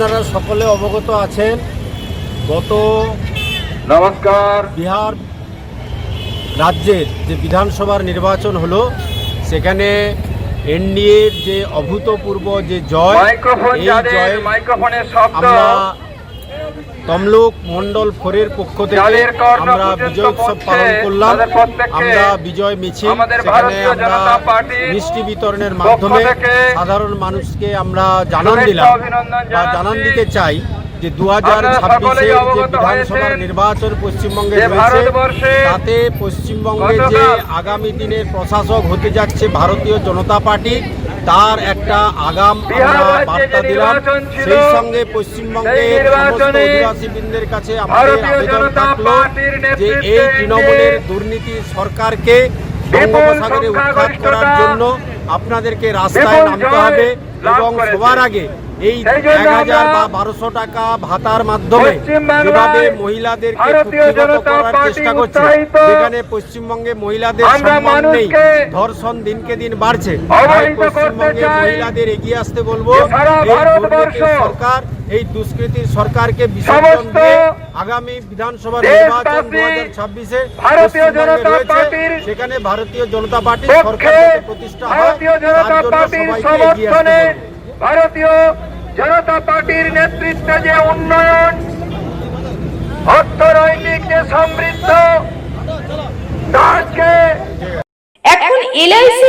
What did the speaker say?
আপনারা সকলে অবগত আছেন গত নমস্কার। বিহার রাজ্যের যে বিধানসভার নির্বাচন হলো সেখানে এনডিএর যে অভূতপূর্ব যে জয় মাইক্রোফোন এই জয় আমরা তমলুক মন্ডল ফোরের পক্ষ থেকে আমরা বিজয় উৎসব পালন করলাম। আমরা বিজয় মিছিল সেখানে আমরা মিষ্টি বিতরণের মাধ্যমে সাধারণ মানুষকে আমরা জানান দিলাম বা জানান দিতে চাই যে দু হাজার আপনারা ছাব্বিশে যে বিধানসভার নির্বাচন পশ্চিমবঙ্গে রয়েছে তাতে পশ্চিমবঙ্গে যে আগামী দিনের প্রশাসক হতে যাচ্ছে ভারতীয় জনতা পার্টি তার একটা আগাম আমরা বার্তা দিলাম সেই সঙ্গে পশ্চিমবঙ্গের সমস্ত অধিবাসীবৃন্দের কাছে আমাদের আবেদন থাকল যে এই তৃণমূলের দুর্নীতি সরকারকে বঙ্গোপসাগরে উৎখাত করার জন্য আপনাদেরকে রাস্তায় নামতে হবে এবং। সবার আগে এই এক হাজার বা বারোশো টাকা ভাতার মাধ্যমে যেভাবে মহিলাদেরকে কুক্ষিগত করার চেষ্টা করছে। যেখানে পশ্চিমবঙ্গে মহিলাদের সম্মান নেই ধর্ষণ দিনকে দিন বাড়ছে। তাই পশ্চিমবঙ্গে মহিলাদের এগিয়ে আসতে বলব এই সরকার এই দুষ্কৃতির সরকারকে বিসর্জন দিয়ে আগামী বিধানসভা নির্বাচন দু হাজার ছাব্বিশে ভারতীয় জনতা পার্টির সেখানে ভারতীয় জনতা পার্টি সরকার প্রতিষ্ঠা হয়। ভারতীয় জনতা তার জন্য পার্টির সবাইকে এগিয়ে আসতে সমর্থনে ভারতীয় জনতা পার্টির নেতৃত্বে যে উন্নয়ন অর্থনৈতিক যে সমৃদ্ধ তাকে এখন এলআইসি